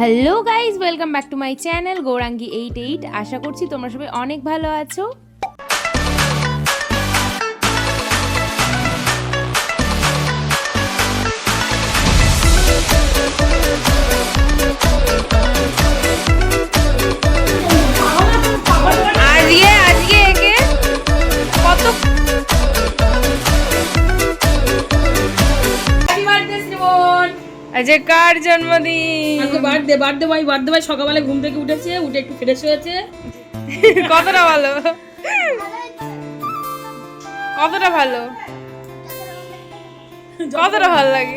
Hello guys welcome back to my channel Gourangi eight eight আশা করছি তোমরা সবাই অনেক ভালো আছো। আজকে কার জন্মদিন আজকে বার্থডে বার্থডে ভাই বার্থডে ভাই সকালবেলা ঘুম থেকে উঠেছে উঠে একটু ফ্রেশ হয়েছে কতটা ভালো কতটা ভালো কতটা ভালো লাগে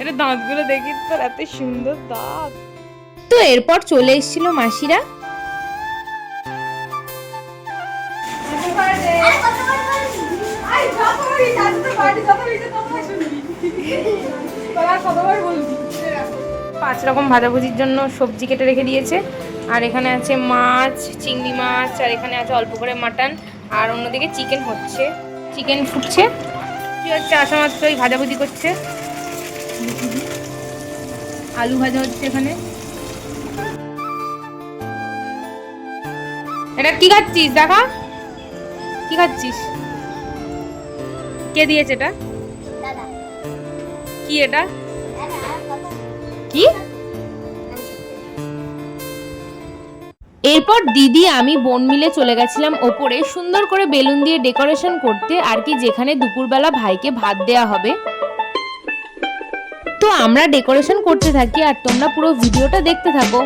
এটা দাঁতগুলো দেখি তোর এত সুন্দর দাঁত তো এরপর চলে এসেছিল মাসিরা পাঁচ রকম ভাজাভুজির জন্য সবজি কেটে রেখে দিয়েছে। আর এখানে আছে মাছ, চিংড়ি মাছ, আর এখানে আছে অল্প করে মাটন। আর অন্যদিকে চিকেন হচ্ছে। চিকেন ফুটছে। কি হচ্ছে? আসা মাত্রই ভাজাভুজি করছে। আলু ভাজা হচ্ছে এখানে। এটা কি খাচ্ছিস? দেখা। কি খাচ্ছিস? কে দিয়েছে এটা? কি এটা? কি? এরপর দিদি, আমি বোন মিলে চলে গেছিলাম ওপরে। সুন্দর করে বেলুন দিয়ে ডেকোরেশন করতে, আর কি যেখানে দুপুরবেলা ভাইকে ভাত দেয়া হবে। তো আমরা ডেকোরেশন করতে থাকি, আর তোমরা পুরো ভিডিওটা দেখতে থাকো।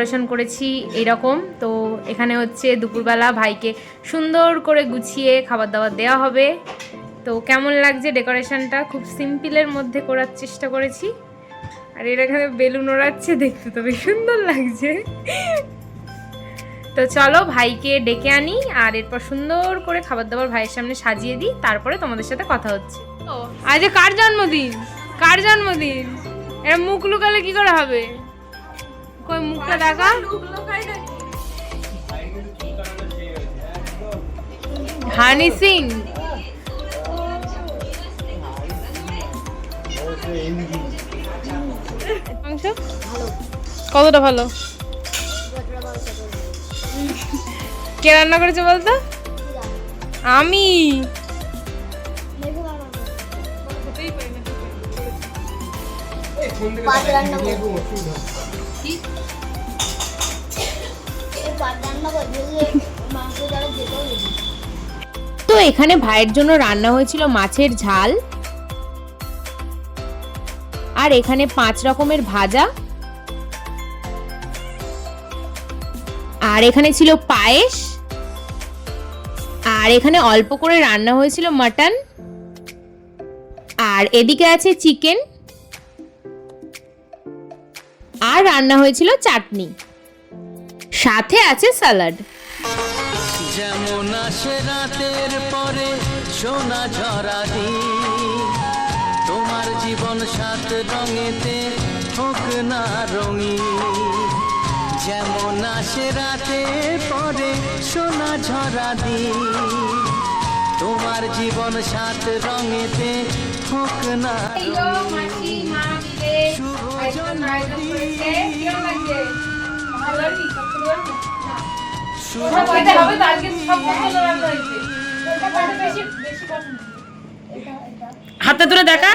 ডেকোরেশন করেছি এরকম। তো এখানে হচ্ছে দুপুরবেলা ভাইকে সুন্দর করে গুছিয়ে খাবার দাবার দেওয়া হবে। তো কেমন লাগছে ডেকোরেশনটা? খুব সিম্পলের মধ্যে করার চেষ্টা করেছি। আর এর এখানে বেলুন ওড়াচ্ছে দেখতে তো বেশ সুন্দর লাগছে। তো চলো ভাইকে ডেকে আনি আর এরপর সুন্দর করে খাবার দাবার ভাইয়ের সামনে সাজিয়ে দিই, তারপরে তোমাদের সাথে কথা হচ্ছে। আজ কার জন্মদিন? কার জন্মদিন? এরা মুখ লুকালে কি করে হবে? কই মুখটা দেখা হানি সিং কতটা ভালো? কে রান্না করেছে বলতো? আমি। পাত রান্না তো এখানে ভাইয়ের জন্য রান্না হয়েছিল মাছের ঝাল। আর এখানে পাঁচ রকমের ভাজা। আর এখানে ছিল পায়েস। আর এখানে অল্প করে রান্না হয়েছিল মাটন। আর এদিকে আছে চিকেন। আর রান্না হয়েছিল চাটনি। সাথে আছে স্যালাড। যেমন আসে রাতের পরে সোনা ঝরা তোমার জীবন সাত রঙেতে হোক না রঙিন। যেমন আসে রাতের পরে সোনা ঝরা তোমার জীবন সাত রঙেতে হোক না হাতে ধরে দেখা।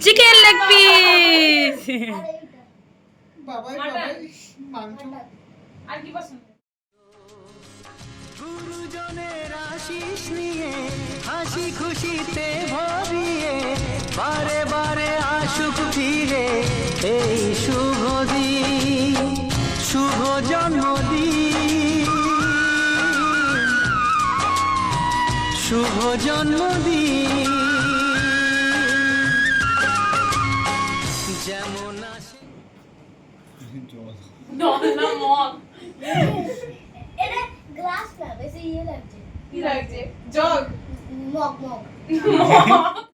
চিকেন লেগ পিস আর কি পছন্দ? গুরুজনের আশিস নিয়ে, হাসি খুশিতে ভরিয়ে, বারে বারে আসুক ফিরে এই শুভ দিন, শুভ জন্মদিন। শুভ জন্মদিন। যেমন আসে না মগ এটা গ্লাস বেশি ইয়ে লাগছে। কি লাগছে? জগ। Mug mug.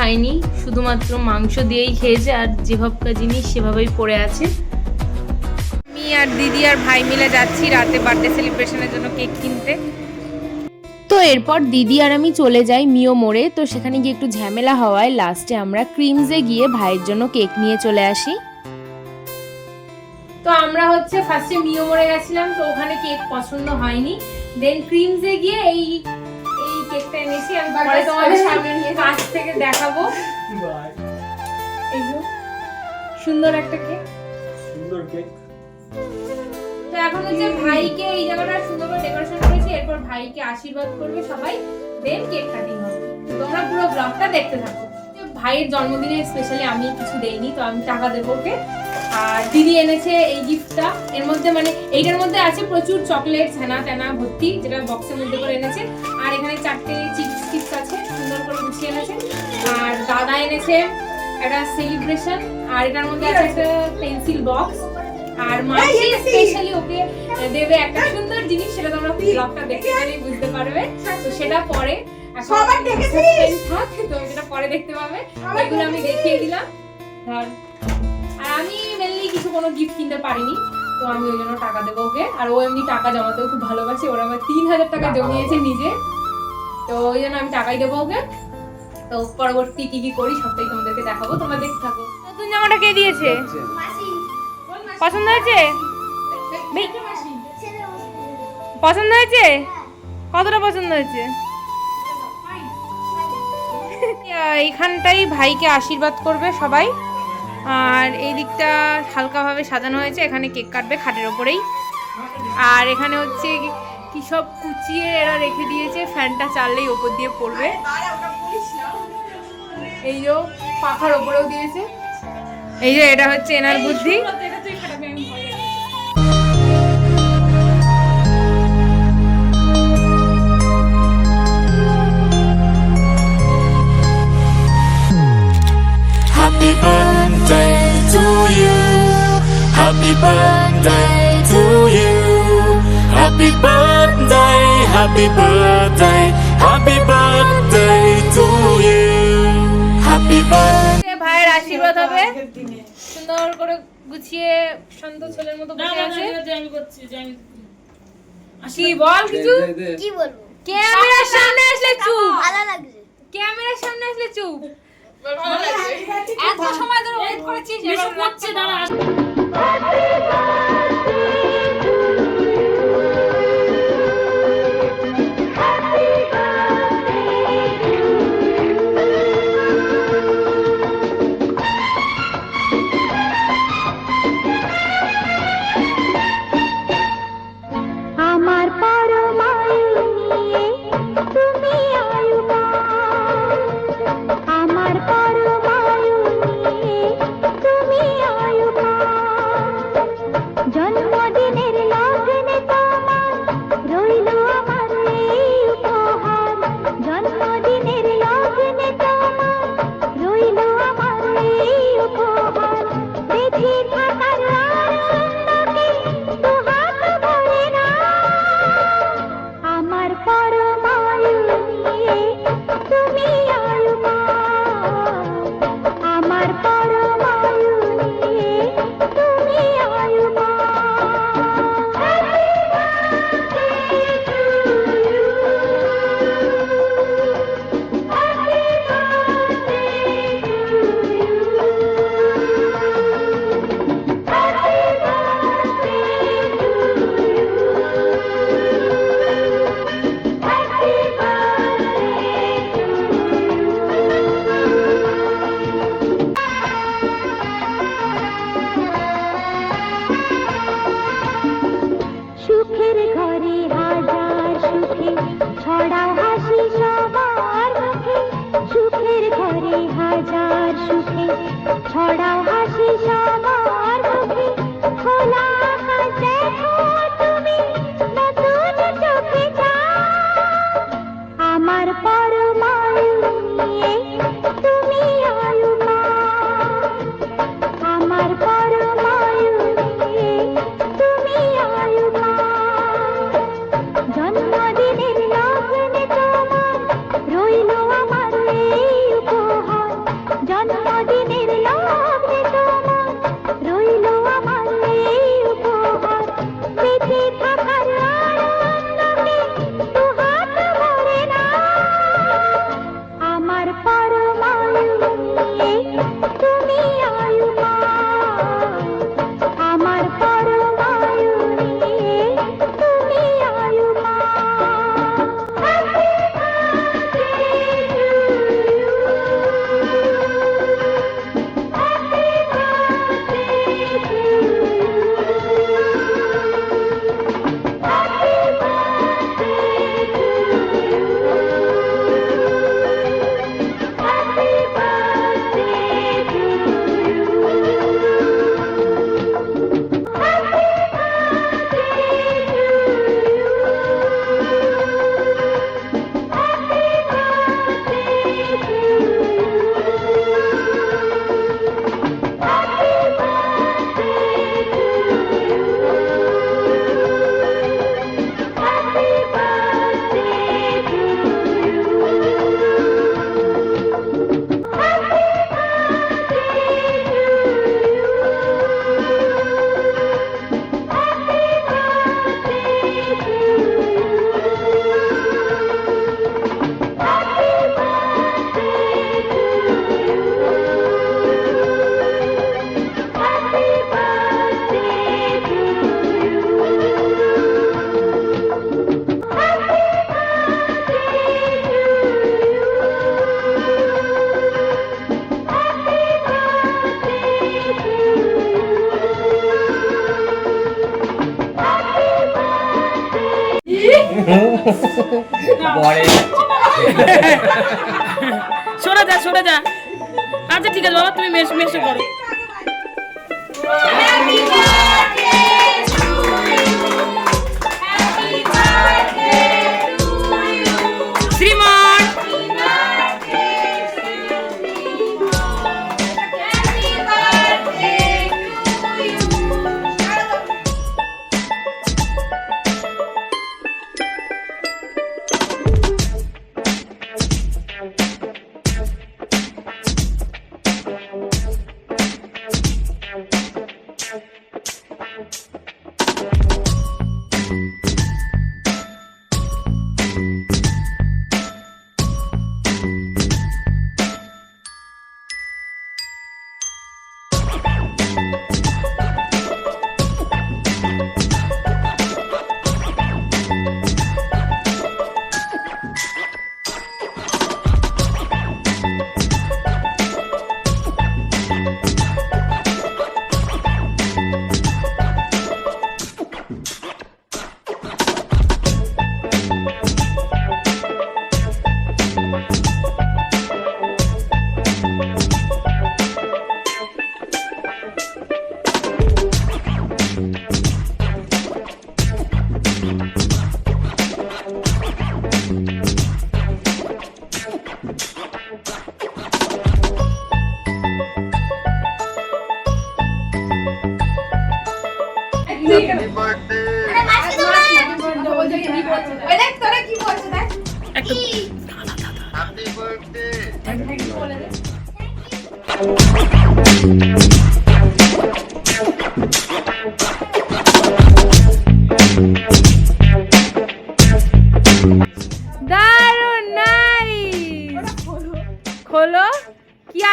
খায়নি শুধুমাত্র মাংস দিয়েই খেয়েছে আর যেভাবকার জিনিস সেভাবেই পড়ে আছে। আমি আর দিদি আর ভাই মিলে যাচ্ছি রাতে বার্থডে সেলিব্রেশনের জন্য কেক কিনতে। তো এরপর দিদি আর আমি চলে যাই মিও মোড়ে তো সেখানে গিয়ে একটু ঝামেলা হওয়ায় লাস্টে আমরা ক্রিমসে গিয়ে ভাইয়ের জন্য কেক নিয়ে চলে আসি। তো আমরা হচ্ছে ফার্স্টে মিও মোড়ে গেছিলাম তো ওখানে কেক পছন্দ হয়নি। দেন ক্রিমসে গিয়ে এই এনেছি আমি পরে তোমাদের সামনে নিয়ে কাছ থেকে দেখাবো। এইগুলো সুন্দর একটা কেক। সুন্দর কেক। তো এখন হচ্ছে ভাইকে এই জায়গাটা সুন্দর করে ডেকোরেশন করেছি এরপর ভাইকে আশীর্বাদ করবে সবাই দেন কেক কাটিং হবে। তো তোমরা পুরো ব্লগটা দেখতে থাকো। ভাইয়ের জন্মদিনে স্পেশালি আমি কিছু দেইনি তো আমি টাকা দেবো ওকে। আর দিদি এনেছে এই গিফটটা এর মধ্যে মানে এইটার মধ্যে আছে প্রচুর চকলেট ছানা টানা ভর্তি যেটা বক্সের মধ্যে করে এনেছে। আর এখানে চারটে চিপস টিপস আছে সুন্দর করে গুছিয়ে এনেছে। আর দাদা এনেছে একটা সেলিব্রেশন আর এটার মধ্যে আছে একটা পেন্সিল বক্স আর মাসি স্পেশালি ওকে দেবে একটা সুন্দর জিনিস সেটা তোমরা ব্লগটা দেখতে গেলেই বুঝতে পারবে। তো সেটা পরে। এখন suspense থাক তো সেটা পরে দেখতে পাবে এগুলো আমি দেখিয়ে দিলাম। ধর আর আমি মেনলি কিছু কোনো গিফট কিনতে পারিনি তো আমি ওই জন্য টাকা দেবো ওকে। আর ও এমনি টাকা জমাতেও খুব ভালোবাসে ওরা আমার তিন হাজার টাকা জমিয়েছে নিজে। তো ওই জন্য আমি টাকাই দেবো ওকে। তো পরবর্তী কি কি করি সবটাই তোমাদেরকে দেখাবো তোমরা দেখতে থাকো। নতুন জামাটা কে দিয়েছে? পছন্দ হয়েছে? পছন্দ হয়েছে? কতটা পছন্দ হয়েছে? এইখানটাই ভাইকে আশীর্বাদ করবে সবাই। আর এই দিকটা হালকাভাবে সাজানো হয়েছে, এখানে কেক কাটবে খাটের ওপরেই। আর এখানে হচ্ছে কি- সব কুচিয়ে এরা রেখে দিয়েছে, ফ্যানটা চাললেই ওপর দিয়ে পড়বে। এই যে পাখার ওপরেও দিয়েছে। এই যে এটা হচ্ছে এনার বুদ্ধি। Happy birthday to you. Happy birthday to you. Happy birthday, happy birthday, happy birthday to you. Happy birthday. ভাইয়ের আশীর্বাদ হবে সুন্দর করে গুছিয়ে শান্ত ছেলের মতো না, বসে না, আছে না, যে আমি করছি, যে আমি- কি বল কিছু কি বলব ক্যামেরার সামনে আসলে চুপ ভালো লাগছে ক্যামেরার সামনে আসলে চুপ এত সময় ধরে ওয়েট করেছিস এসব করছে দাঁড়া সরে যা শোনা যা। আচ্ছা ঠিক আছে বাবা তুমি মেশ মেশে করো কি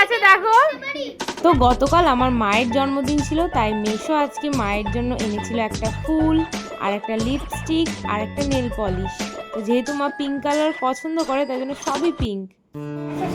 আছে দেখো? তো গতকাল আমার মায়ের জন্মদিন ছিল, তাই মেশো আজকে মায়ের জন্য এনেছিল একটা ফুল, আর একটা লিপস্টিক আর একটা নেল পলিশ তো যেহেতু মা পিঙ্ক কালার পছন্দ করে, তাই জন্য সবই পিঙ্ক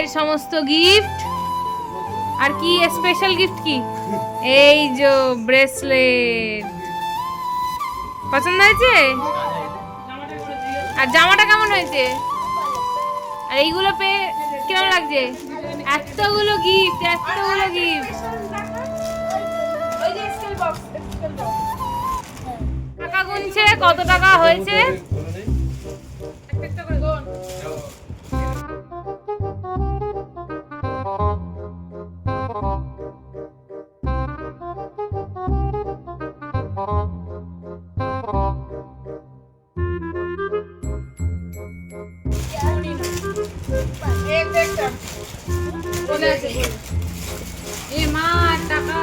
ভাইয়ের সমস্ত গিফট আর কি স্পেশাল গিফট কি? এই যে ব্রেসলেট পছন্দ হয়েছে? আর জামাটা কেমন হয়েছে? আর এইগুলো পেয়ে কেমন লাগছে? এতগুলো গিফট এতগুলো গিফট টাকা গুনছে, কত টাকা হয়েছে? এ মা টাকা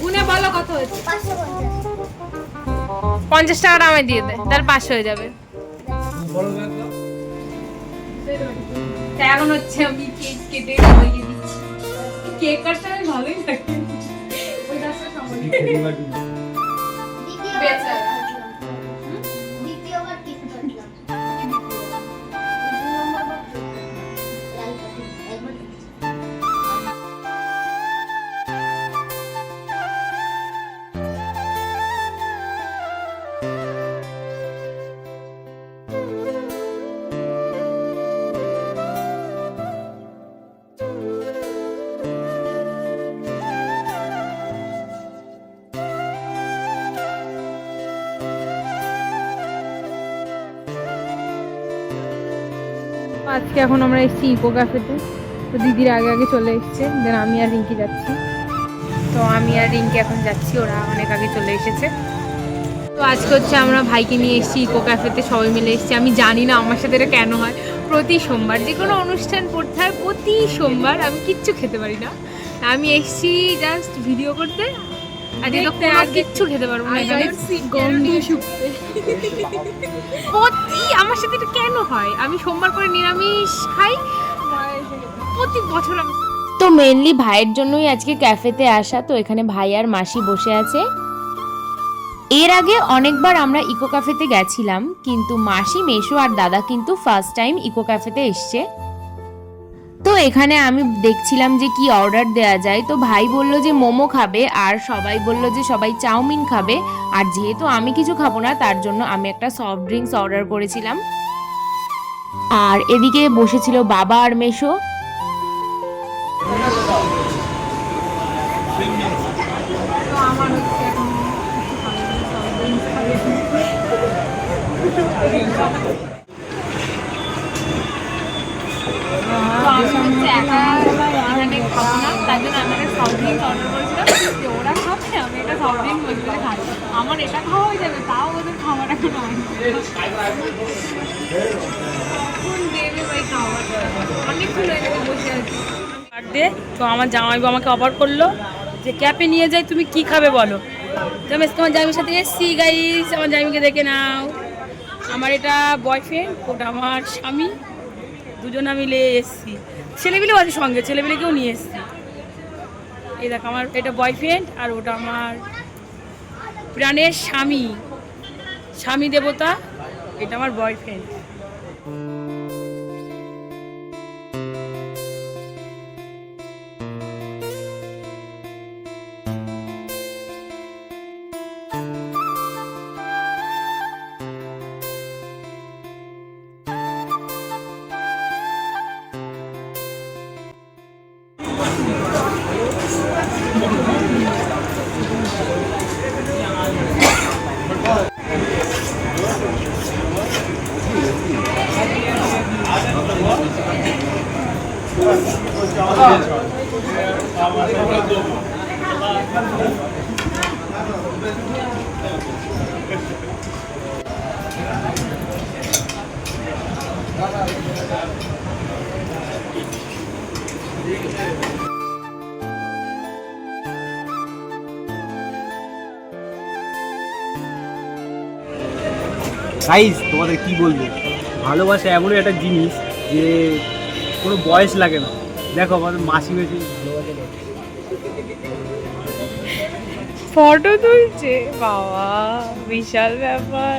গুনে বলো কত হয়েছে? পঞ্চাশ। টাকাটা আমায় দিয়ে দে তাহলে পাঁচশো হয়ে যাবে। এখন হচ্ছে আমি কেক কেটে সবাইকে দিচ্ছি। কেক কাটতে আমি ভালোই লাগে। ওই গাছটা সম্বন্ধে আজকে এখন আমরা এসেছি ইকো ক্যাফেতে তো। দিদির আগে আগে চলে এসছে দেন আমি আর রিঙ্কি যাচ্ছি। তো আমি আর রিঙ্কি এখন যাচ্ছি ওরা অনেক আগে চলে এসেছে। তো আজকে হচ্ছে আমরা ভাইকে নিয়ে এসেছি ইকো ক্যাফেতে সবাই মিলে এসেছি। আমি জানি না আমার সাথে এটা কেন হয়। প্রতি সোমবার যে কোনো অনুষ্ঠান পড়তে হয় প্রতি সোমবার আমি কিচ্ছু খেতে পারি না। আমি এসেছি জাস্ট ভিডিও করতে আর কিচ্ছু খেতে পারব না। গন্ধ শুকতে প্রতি আমার সাথে এটা কেন হয়? আমি সোমবার করে নিরামিষ খাই। প্রতি বছর তো মেনলি ভাইয়ের জন্যই আজকে ক্যাফেতে আসা, তো এখানে ভাই আর মাসি বসে আছে। এর আগে অনেকবার আমরা ইকো ক্যাফেতে গেছিলাম, কিন্তু মাসি, মেশো আর দাদা কিন্তু ফার্স্ট টাইম ইকো ক্যাফেতে এসছে। তো এখানে আমি দেখছিলাম যে কি অর্ডার দেওয়া যায়। তো ভাই বলল যে মোমো খাবে আর সবাই বলল যে সবাই চাউমিন খাবে। আর যেহেতু আমি কিছু খাব না, তার জন্য আমি একটা সফট ড্রিঙ্কস অর্ডার করেছিলাম। আর এদিকে বসেছিল বাবা আর মেশো। তো আমি হচ্ছে আমি একটা অর্ডার করেছিলাম ওরা আমি আমার এটা খাওয়া হয়ে যাবে, তাও তো আমার জামাইবাবু আমাকে অফার করল যে ক্যাপে নিয়ে যাই, তুমি কি খাবে বলো? তো আমি তোমার জামির সাথে এসছি গাইস আমার জামিকে দেখে নাও। আমার এটা বয়ফ্রেন্ড ওটা আমার স্বামী, দুজনা মিলে এসছি। ছেলেপিলেও আছে সঙ্গে, ছেলেপিলেকেও নিয়ে এসছি। এই দেখো আমার এটা বয়ফ্রেন্ড আর ওটা আমার প্রাণের স্বামী স্বামী দেবতা, এটা আমার বয়ফ্রেন্ড গাইস তোমাদের কি বলব ভালোবাসা এমনই একটা জিনিস যে কোনো বয়স লাগে না দেখো আমাদের মাসি মেসি ভালোবাসা। ফটো তুলছে? বাবা বিশাল ব্যাপার।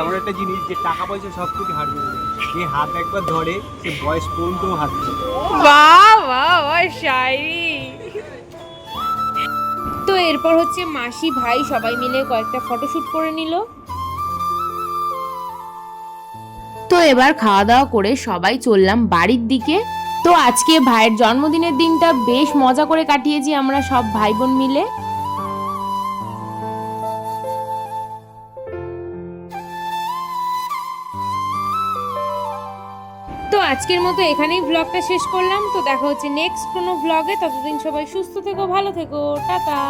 এমন একটা জিনিস যে টাকা পয়সা সব কিছু হার করে যে হাত একবার ধরে সে বয়স পর্যন্ত হাত ধরে বাহ বাহ বাহ শায়রি তো এরপর হচ্ছে মাসি ভাই সবাই মিলে কয়েকটা ফটোশুট করে নিল। তো এবার খাওয়া দাওয়া করে সবাই চললাম বাড়ির দিকে। তো আজকে ভাইয়ের জন্মদিনের দিনটা বেশ মজা করে কাটিয়েছি আমরা সব ভাই বোন মিলে। তো আজকের মতো এখানেই ব্লগটা শেষ করলাম। তো দেখা হচ্ছে নেক্সট কোনো ব্লগে ততদিন সবাই সুস্থ থেকো, ভালো থেকো। টাটা।